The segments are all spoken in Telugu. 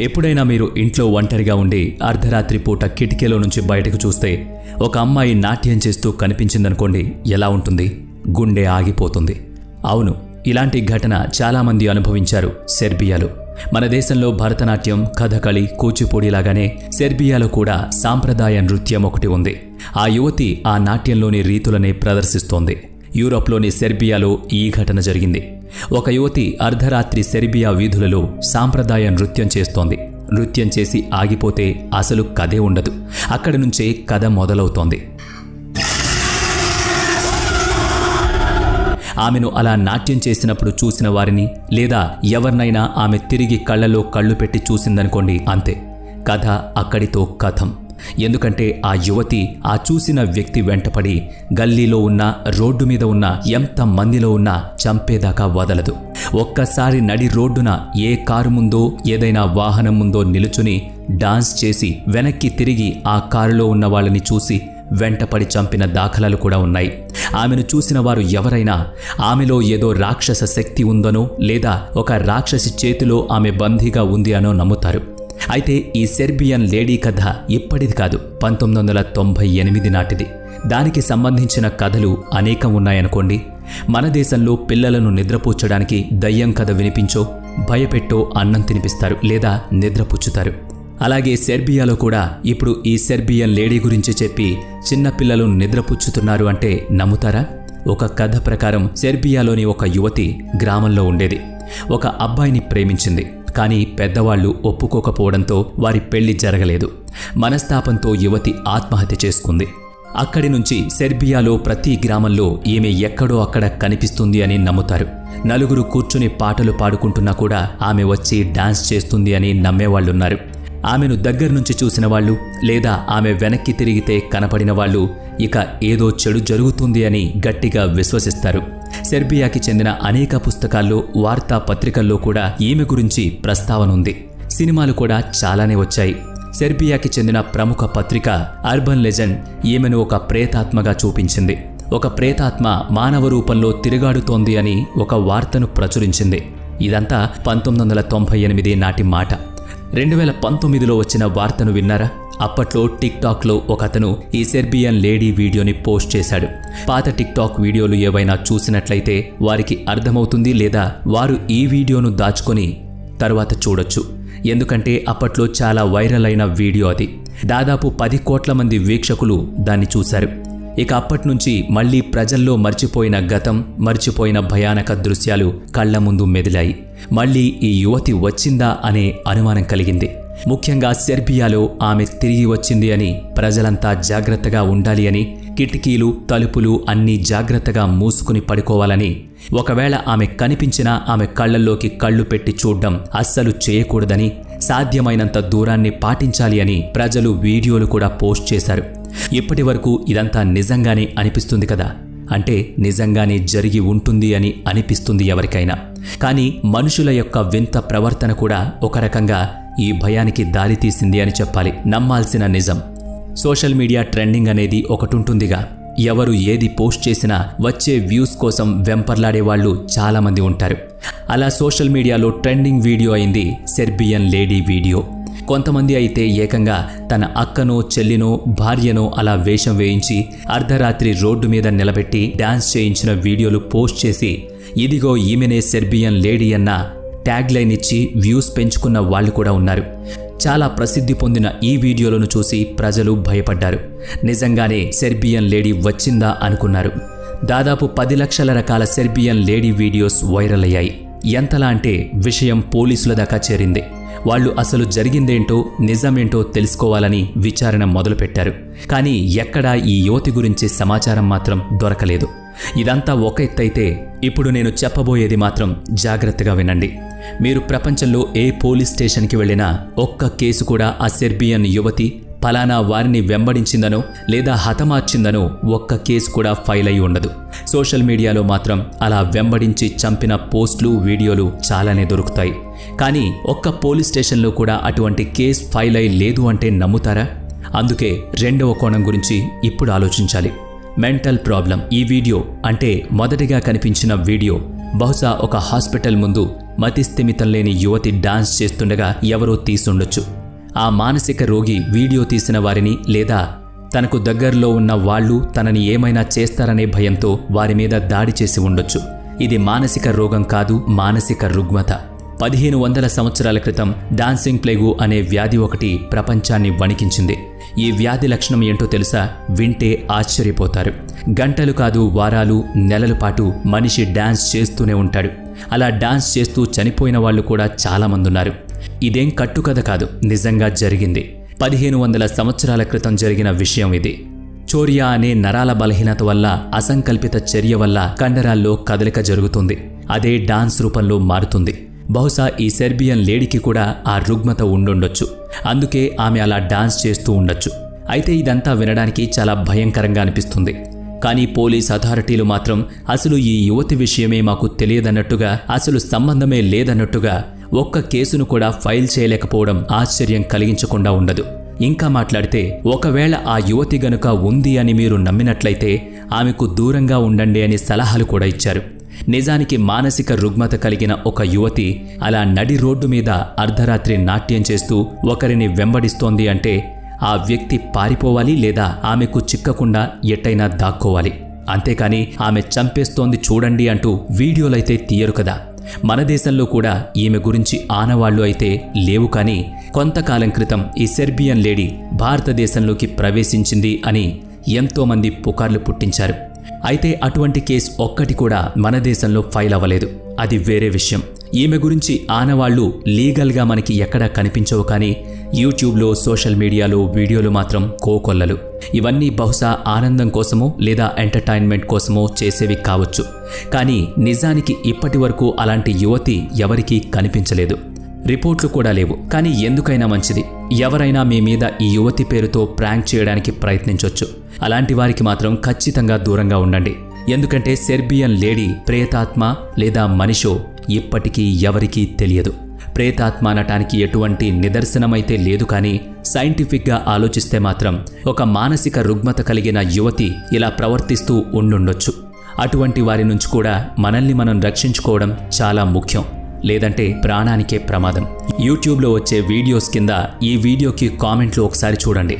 ఎప్పుడైనా మీరు ఇంట్లో ఒంటరిగా ఉండి అర్ధరాత్రి పూట కిటికీలో నుంచి బయటకు చూస్తే ఒక అమ్మాయి నాట్యం చేస్తూ కనిపించిందనుకోండి ఎలా ఉంటుంది? గుండె ఆగిపోతుంది. అవును ఇలాంటి ఘటన చాలామంది అనుభవించారు సెర్బియాలో. మన దేశంలో భరతనాట్యం కథకళి కూచిపూడి లాగానే సెర్బియాలో కూడా సాంప్రదాయ నృత్యం ఒకటి ఉంది. ఆ యువతి ఆ నాట్యంలోని రీతులనే ప్రదర్శిస్తోంది. యూరోప్లోని సెర్బియాలో ఈ ఘటన జరిగింది. ఒక యువతి అర్ధరాత్రి సెర్బియా వీధులలో సాంప్రదాయ నృత్యం చేస్తోంది. నృత్యం చేసి ఆగిపోతే అసలు కథే ఉండదు. అక్కడి నుంచే కథ మొదలవుతోంది. ఆమెను అలా నాట్యం చేసినప్పుడు చూసిన వారిని లేదా ఎవరినైనా ఆమె తిరిగి కళ్ళలో కళ్ళు పెట్టి చూసిందనుకోండి అంతే. కథ అక్కడితో కథం. ఎందుకంటే ఆ యువతి ఆ చూసిన వ్యక్తి వెంటపడి గల్లీలో ఉన్న రోడ్డు మీద ఉన్న ఎంత మందిలో ఉన్నా చంపేదాకా వదలదు. ఒక్కసారి నడి రోడ్డున ఏ కారు ముందో ఏదైనా వాహనం ముందో నిలుచుని డాన్స్ చేసి వెనక్కి తిరిగి ఆ కారులో ఉన్న వాళ్ళని చూసి వెంటపడి చంపిన దాఖలాలు కూడా ఉన్నాయి. ఆమెను చూసిన వారు ఎవరైనా ఆమెలో ఏదో రాక్షస శక్తి ఉందనో లేదా ఒక రాక్షసి చేతిలో ఆమె బందీగా ఉంది అనో నమ్ముతారు. అయితే ఈ సెర్బియన్ లేడీ కథ ఇప్పటిది కాదు పంతొమ్మిది వందల తొంభై ఎనిమిది నాటిది. దానికి సంబంధించిన కథలు అనేకం ఉన్నాయనుకోండి. మన దేశంలో పిల్లలను నిద్రపుచ్చడానికి దయ్యం కథ వినిపించో భయపెట్టో అన్నం తినిపిస్తారు లేదా నిద్రపుచ్చుతారు. అలాగే సెర్బియాలో కూడా ఇప్పుడు ఈ సెర్బియన్ లేడీ గురించి చెప్పి చిన్నపిల్లలు నిద్రపుచ్చుతున్నారు అంటే నమ్ముతారా? ఒక కథ ప్రకారం సెర్బియాలోని ఒక యువతి గ్రామంలో ఉండేది. ఒక అబ్బాయిని ప్రేమించింది. కానీ పెద్దవాళ్ళు ఒప్పుకోకపోవడంతో వారి పెళ్ళి జరగలేదు. మనస్తాపంతో యువతి ఆత్మహత్య చేసుకుంది. అక్కడి నుంచి సెర్బియాలో ప్రతి గ్రామంలో ఈమె ఎక్కడో అక్కడ కనిపిస్తుంది అని నమ్ముతారు. నలుగురు కూర్చుని పాటలు పాడుకుంటున్నా కూడా ఆమె వచ్చి డాన్స్ చేస్తుంది అని నమ్మేవాళ్ళున్నారు ఆమెను దగ్గర నుంచి చూసిన వాళ్ళు లేదా ఆమె వెనక్కి తిరిగితే కనపడిన వాళ్ళు ఇక ఏదో చెడు జరుగుతుంది అని గట్టిగా విశ్వసిస్తారు. సెర్బియాకి చెందిన అనేక పుస్తకాల్లో వార్తా పత్రికల్లో కూడా ఈమె గురించి ప్రస్తావన ఉంది సినిమాలు కూడా చాలానే వచ్చాయి. సెర్బియాకి చెందిన ప్రముఖ పత్రిక అర్బన్ లెజెండ్ ఈమెను ఒక ప్రేతాత్మగా చూపించింది. ఒక ప్రేతాత్మ మానవ రూపంలో తిరుగాడుతోంది అని ఒక వార్తను ప్రచురించింది. ఇదంతా పంతొమ్మిది వందల తొంభై ఎనిమిది నాటి మాట. రెండు వేల పంతొమ్మిదిలో వచ్చిన వార్తను విన్నారా? అప్పట్లో టిక్ టాక్లో ఒక అతను ఈ సెర్బియన్ లేడీ వీడియోని పోస్ట్ చేశాడు. పాత టిక్ టాక్ వీడియోలు ఏవైనా చూసినట్లయితే వారికి అర్థమవుతుంది లేదా వారు ఈ వీడియోను దాచుకొని తర్వాత చూడొచ్చు. ఎందుకంటే అప్పట్లో చాలా వైరల్ అయిన వీడియో అది. దాదాపు పది కోట్ల మంది వీక్షకులు దాన్ని చూశారు. ఇక అప్పటి నుంచి మళ్ళీ ప్రజల్లో మర్చిపోయిన గతం మర్చిపోయిన భయానక దృశ్యాలు కళ్ళ ముందు మెదిలాయి. మళ్ళీ ఈ యువతి వచ్చిందా అనే అనుమానం కలిగింది. ముఖ్యంగా సెర్బియాలో ఆమె తిరిగి వచ్చింది అని ప్రజలంతా జాగ్రత్తగా ఉండాలి అని కిటికీలు తలుపులు అన్నీ జాగ్రత్తగా మూసుకుని పడుకోవాలని ఒకవేళ ఆమె కనిపించినా ఆమె కళ్ళల్లోకి కళ్ళు పెట్టి చూడ్డం అస్సలు చేయకూడదని సాధ్యమైనంత దూరాన్ని పాటించాలి అని ప్రజలు వీడియోలు కూడా పోస్ట్ చేశారు. ఇప్పటి వరకు ఇదంతా నిజంగానే అనిపిస్తుంది కదా? అంటే నిజంగానే జరిగి ఉంటుంది అని అనిపిస్తుంది ఎవరికైనా. కానీ మనుషుల యొక్క వింత ప్రవర్తన కూడా ఒక రకంగా ఈ భయానికి దారితీసింది అని చెప్పాలి. నమ్మాల్సిన నిజం. సోషల్ మీడియా ట్రెండింగ్ అనేది ఒకటుంటుందిగా. ఎవరు ఏది పోస్ట్ చేసినా వచ్చే వ్యూస్ కోసం వెంపర్లాడే వాళ్ళు చాలామంది ఉంటారు. అలా సోషల్ మీడియాలో ట్రెండింగ్ వీడియో అయింది సెర్బియన్ లేడీ వీడియో. కొంతమంది అయితే ఏకంగా తన అక్కనో చెల్లినో భార్యనో అలా వేషం వేయించి అర్ధరాత్రి రోడ్డు మీద నిలబెట్టి డాన్స్ చేయించిన వీడియోలు పోస్ట్ చేసి ఇదిగో ఈమెనే సెర్బియన్ లేడీ అన్న ట్యాగ్ లైన్ ఇచ్చి వ్యూస్ పెంచుకున్న వాళ్ళు కూడా ఉన్నారు. చాలా ప్రసిద్ధి పొందిన ఈ వీడియోలను చూసి ప్రజలు భయపడ్డారు. నిజంగానే సెర్బియన్ లేడీ వచ్చిందా అనుకున్నారు. దాదాపు పది లక్షల రకాల సెర్బియన్ లేడీ వీడియోస్ వైరల్ అయ్యాయి. ఎంతలా అంటే విషయం పోలీసుల దాకా చేరింది. వాళ్ళు అసలు జరిగిందేంటో నిజమేంటో తెలుసుకోవాలని విచారణ మొదలుపెట్టారు. కానీ ఎక్కడా ఈ యువతి గురించి సమాచారం మాత్రం దొరకలేదు. ఇదంతా ఒక ఎత్తైతే ఇప్పుడు నేను చెప్పబోయేది మాత్రం జాగ్రత్తగా వినండి. మీరు ప్రపంచంలో ఏ పోలీస్ స్టేషన్కి వెళ్ళినా ఒక్క కేసు కూడా ఆ సెర్బియన్ యువతి ఫలానా వారిని వెంబడించిందనో లేదా హతమార్చిందనో ఒక్క కేసు కూడా ఫైల్ అయి ఉండదు. సోషల్ మీడియాలో మాత్రం అలా వెంబడించి చంపిన పోస్టులు వీడియోలు చాలానే దొరుకుతాయి. కానీ ఒక్క పోలీస్ స్టేషన్లో కూడా అటువంటి కేసు ఫైల్ అయి లేదు అంటే నమ్ముతారా? అందుకే రెండవ కోణం గురించి ఇప్పుడు ఆలోచించాలి. Mental problem. ఈ వీడియో అంటే మొదటిగా కనిపించిన వీడియో. బహుశా ఒక హాస్పిటల్ ముందు మతిస్థిమితం లేని యువతి డాన్స్ చేస్తుండగా ఎవరో తీసుండొచ్చు. ఆ మానసిక రోగి వీడియో తీసిన వారిని లేదా తనకు దగ్గరలో ఉన్న వాళ్ళు తనని ఏమైనా చేస్తారనే భయంతో వారి మీద దాడి చేసి ఉండొచ్చు. ఇది మానసిక రోగం కాదు మానసిక రుగ్మత. పదిహేను వందల సంవత్సరాల క్రితం డాన్సింగ్ ప్లేగు అనే వ్యాధి ఒకటి ప్రపంచాన్ని వణికించింది. ఈ వ్యాధి లక్షణం ఏంటో తెలుసా? వింటే ఆశ్చర్యపోతారు. గంటలు కాదు వారాలు నెలల పాటు మనిషి డాన్స్ చేస్తూనే ఉంటాడు. అలా డాన్స్ చేస్తూ చనిపోయిన వాళ్ళు కూడా చాలామంది ఉన్నారు ఇదేం కట్టుకథ కాదు నిజంగా జరిగింది. పదిహేను వందల సంవత్సరాల క్రితం జరిగిన విషయం ఇది. చోరియా అనే నరాల బలహీనత వల్ల అసంకల్పిత చర్య వల్ల కండరాల్లో కదలిక జరుగుతుంది. అదే డాన్స్ రూపంలో మారుతుంది. బహుశా ఈ సెర్బియన్ లేడీకి కూడా ఆ రుగ్మత ఉండుండొచ్చు. అందుకే ఆమె అలా డాన్స్ చేస్తూ ఉండొచ్చు. అయితే ఇదంతా వినడానికి చాలా భయంకరంగా అనిపిస్తుంది. కానీ పోలీస్ అథారిటీలు మాత్రం అసలు ఈ యువతి విషయమే మాకు తెలియదన్నట్టుగా అసలు సంబంధమే లేదన్నట్టుగా ఒక్క కేసును కూడా ఫైల్ చేయలేకపోవడం ఆశ్చర్యం కలిగించకుండా ఉండదు. ఇంకా మాట్లాడితే ఒకవేళ ఆ యువతి గనుక ఉంది అని మీరు నమ్మినట్లయితే ఆమెకు దూరంగా ఉండండి అని సలహాలు కూడా ఇచ్చారు. నిజానికి మానసిక రుగ్మత కలిగిన ఒక యువతి అలా నడి రోడ్డు మీద అర్ధరాత్రి నాట్యం చేస్తూ ఒకరిని వెంబడిస్తోంది అంటే ఆ వ్యక్తి పారిపోవాలి లేదా ఆమెకు చిక్కకుండా ఎట్టైనా దాక్కోవాలి. అంతేకాని ఆమె చంపేస్తోంది చూడండి అంటూ వీడియోలైతే తీయరు కదా. మన దేశంలో కూడా ఈమె గురించి ఆనవాళ్ళు అయితే లేవు కానీ కొంతకాలం క్రితం ఈ సెర్బియన్ లేడీ భారతదేశంలోకి ప్రవేశించింది అని ఎంతోమంది పుకార్లు పుట్టించారు. అయితే అటువంటి కేసు ఒక్కటి కూడా మన దేశంలో ఫైల్ అవ్వలేదు. అది వేరే విషయం. ఈమె గురించి ఆనవాళ్ళు లీగల్గా మనకి ఎక్కడా కనిపించవు కానీ యూట్యూబ్లో సోషల్ మీడియాలో వీడియోలు మాత్రం కోకొల్లలు. ఇవన్నీ బహుశా ఆనందం కోసమో లేదా ఎంటర్టైన్మెంట్ కోసమో చేసేవి కావచ్చు. కానీ నిజానికి ఇప్పటి వరకు అలాంటి యువతి ఎవరికీ కనిపించలేదు. రిపోర్ట్లు కూడా లేవు. కానీ ఎందుకైనా మంచిది. ఎవరైనా మీ మీద ఈ యువతి పేరుతో ప్రాంక్ చేయడానికి ప్రయత్నించవచ్చు అలాంటి వారికి మాత్రం ఖచ్చితంగా దూరంగా ఉండండి. ఎందుకంటే సెర్బియన్ లేడీ ప్రేతాత్మ లేదా మనిషో ఇప్పటికీ ఎవరికీ తెలియదు. ప్రేతాత్మ అనటానికి ఎటువంటి నిదర్శనమైతే లేదు కానీ సైంటిఫిక్గా ఆలోచిస్తే మాత్రం ఒక మానసిక రుగ్మత కలిగిన యువతి ఇలా ప్రవర్తిస్తూ ఉండుండొచ్చు. అటువంటి వారి నుంచి కూడా మనల్ని మనం రక్షించుకోవడం చాలా ముఖ్యం. లేదంటే ప్రాణానికే ప్రమాదం. యూట్యూబ్లో వచ్చే వీడియోస్ కింద ఈ వీడియోకి కామెంట్లు ఒకసారి చూడండి.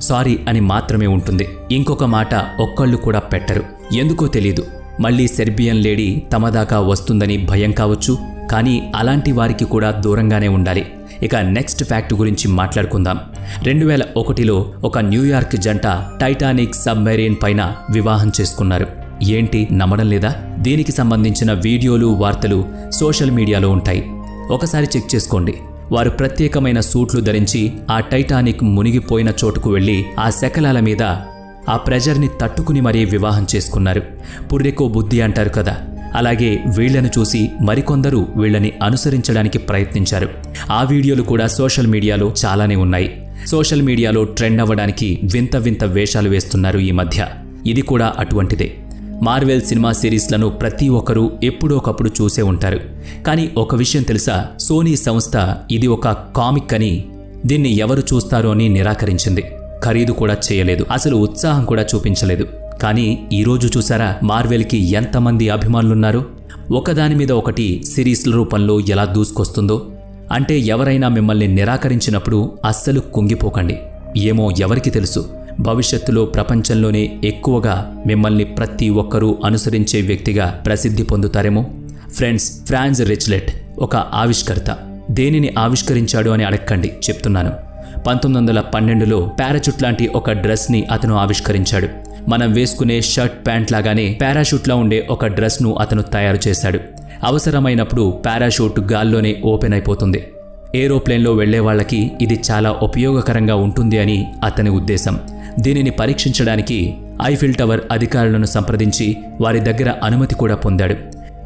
సారీ అని మాత్రమే ఉంటుంది. ఇంకొక మాట ఒక్కళ్ళు కూడా పెట్టరు. ఎందుకో తెలీదు. మళ్ళీ సెర్బియన్ లేడీ తమ దాకా వస్తుందని భయం కావచ్చు. కానీ అలాంటి వారికి కూడా దూరంగానే ఉండాలి. ఇక నెక్స్ట్ ఫ్యాక్ట్ గురించి మాట్లాడుకుందాం. రెండు వేల ఒకటిలో ఒక న్యూయార్క్ జంట టైటానిక్ సబ్మెరీన్ పైన వివాహం చేసుకున్నారు. ఏంటి నమ్మడం లేదా? దీనికి సంబంధించిన వీడియోలు వార్తలు సోషల్ మీడియాలో ఉంటాయి. ఒకసారి చెక్ చేసుకోండి. వారు ప్రత్యేకమైన సూట్లు ధరించి ఆ టైటానిక్ మునిగిపోయిన చోటుకు వెళ్ళి ఆ శకలాల మీద ఆ ప్రెజర్ని తట్టుకుని మరీ వివాహం చేసుకున్నారు. పుర్రెకో బుద్ధి అంటారు కదా. అలాగే వీళ్ళను చూసి మరికొందరు వీళ్ళని అనుసరించడానికి ప్రయత్నించారు. ఆ వీడియోలు కూడా సోషల్ మీడియాలో చాలానే ఉన్నాయి. సోషల్ మీడియాలో ట్రెండ్ అవ్వడానికి వింత వింత వేషాలు వేస్తున్నారు ఈ మధ్య. ఇది కూడా అటువంటిదే. మార్వెల్ సినిమా సిరీస్లను ప్రతి ఒక్కరూ ఎప్పుడో ఒకప్పుడు చూసే ఉంటారు. కానీ ఒక విషయం తెలుసా? సోనీ సంస్థ ఇది ఒక కామిక్ అని దీన్ని ఎవరు చూస్తారో అని నిరాకరించింది. ఖరీదు కూడా చేయలేదు. అసలు ఉత్సాహం కూడా చూపించలేదు. కానీ ఈరోజు చూసారా? మార్వెల్కి ఎంతమంది అభిమానులున్నారు? ఒకదాని మీద ఒకటి సిరీస్ల రూపంలో ఎలా దూసుకొస్తుందో? అంటే ఎవరైనా మిమ్మల్ని నిరాకరించినప్పుడు అస్సలు కుంగిపోకండి. ఏమో ఎవరికి తెలుసు. భవిష్యత్తులో ప్రపంచంలోనే ఎక్కువగా మిమ్మల్ని ప్రతి ఒక్కరూ అనుసరించే వ్యక్తిగా ప్రసిద్ధి పొందుతారేమో? ఫ్రెండ్స్ ఫ్రాన్స్ రిచ్లెట్ ఒక ఆవిష్కర్త. దేనిని ఆవిష్కరించాడు అని అడక్కండి చెప్తున్నాను. పంతొమ్మిది వందల పన్నెండులో పారాచూట్ లాంటి ఒక డ్రెస్ని అతను ఆవిష్కరించాడు. మనం వేసుకునే షర్ట్ ప్యాంట్ లాగానే పారాషూట్లా ఉండే ఒక డ్రెస్ను అతను తయారు చేశాడు. అవసరమైనప్పుడు పారాషూట్ గాల్లోనే ఓపెన్ అయిపోతుంది. ఏరోప్లేన్లో వెళ్ళే వాళ్ళకి ఇది చాలా ఉపయోగకరంగా ఉంటుంది అని అతని ఉద్దేశం. దీనిని పరీక్షించడానికి ఐఫిల్ టవర్ అధికారులను సంప్రదించి వారి దగ్గర అనుమతి కూడా పొందాడు.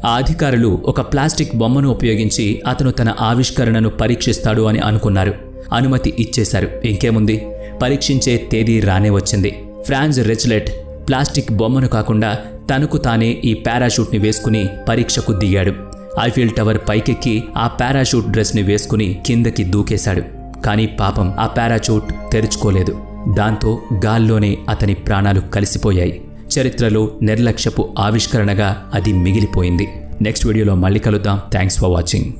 ఆ అధికారులు ఒక ప్లాస్టిక్ బొమ్మను ఉపయోగించి అతను తన ఆవిష్కరణను పరీక్షిస్తాడు అని అనుకున్నారు. అనుమతి ఇచ్చేశారు. ఇంకేముంది? పరీక్షించే తేదీ రానే వచ్చింది. ఫ్రాన్స్ రెచ్లెట్ ప్లాస్టిక్ బొమ్మను కాకుండా తనకు తానే ఈ పారాషూట్ని వేసుకుని పరీక్షకు దిగాడు. ఐఫిల్ టవర్ పైకెక్కి ఆ పారాషూట్ డ్రెస్ని వేసుకుని కిందకి దూకేశాడు. కానీ పాపం ఆ పారాచూట్ తెరుచుకోలేదు. దాంతో గాల్లోనే అతని ప్రాణాలు కలిసిపోయాయి. చరిత్రలో నిర్లక్ష్యపు ఆవిష్కరణగా అది మిగిలిపోయింది. నెక్స్ట్ వీడియోలో మళ్ళీ కలుద్దాం. Thanks for watching.